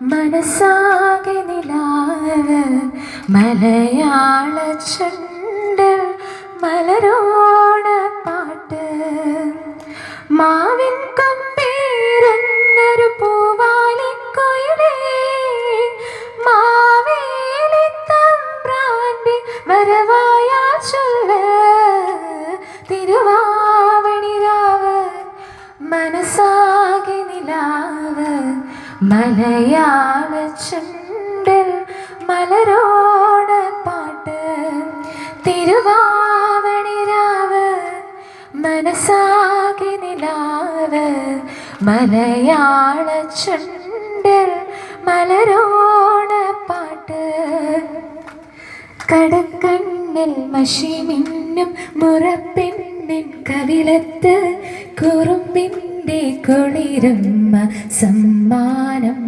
മനസ്സാകെ നിലാവ് മലയാള ചുണ്ട് മലരോണ മലയാള ചുണ്ടിൽ മലരോണ പാട്ട്. തിരുവാവണിരാവ് മനസ്സാകെ നിലാവ്. മലയാള ചുണ്ടിൽ മലരോണ പാട്ട്. കടക്കണ്ണിൽ മഷിമിന്നും മുറപ്പെണ്ണിൻ കവിളത്ത് കുറുമ്പിന്റെ കുളിരമ്മ സമ്മാനം.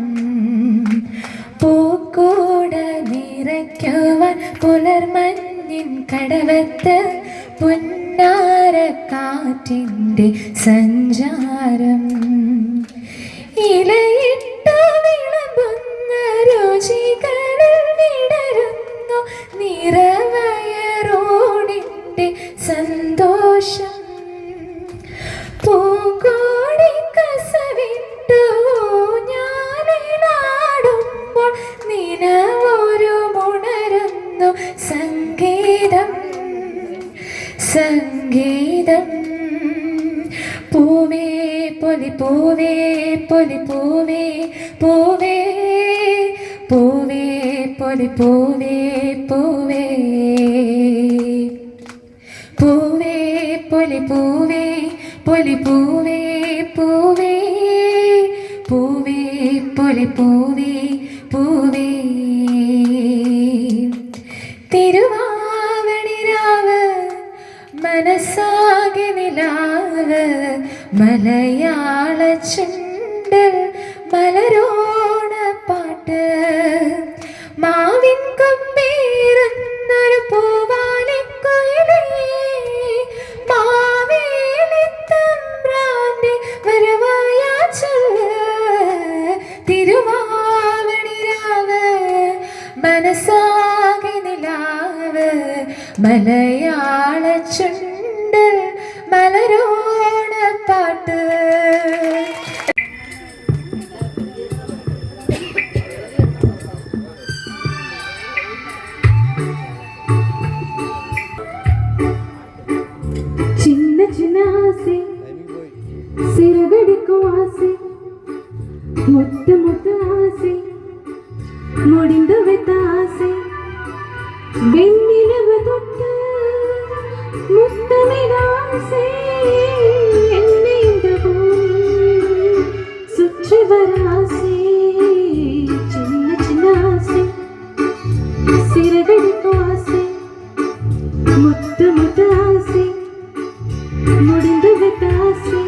പൂക്കൂട നിറയ്ക്കുവാൻ പുലർമഞ്ഞിൻ കടവത്ത് പുന്നാര കാറ്റിന്റെ സഞ്ചാരം. ഇലയിട്ടു നിലവൊരു മുണരുന്നു സംഗീതം സംഗീതം. പൂവേ പൊലി പൂവേ പൊലി പൂവേ പൂവേ പൂവേ പൊലി പൂവേ പൂവേ. പൂവേ പൊലി പൂവേ പൊലി പൂവേ പൂവേ. പൂവേ പൊലി പൂവേ പൂവേ. തിരുവാവണിരാവ് മനസ്സാകെ നിലാവ് മലയാള ചുണ്ടിൽ മലരോണ മനസ്സാകനിലാവ് മലയാള ചുണ്ട് മലരോണ പാട്ട്. ചിന്ന മുത്ത് മുത്ത് வெண்ணிலவு தொட்டு முத்தமிடான் என்னை இந்த சுற்றி வராசே சின்ன முத்து முத்து முடிந்து விட்டாசை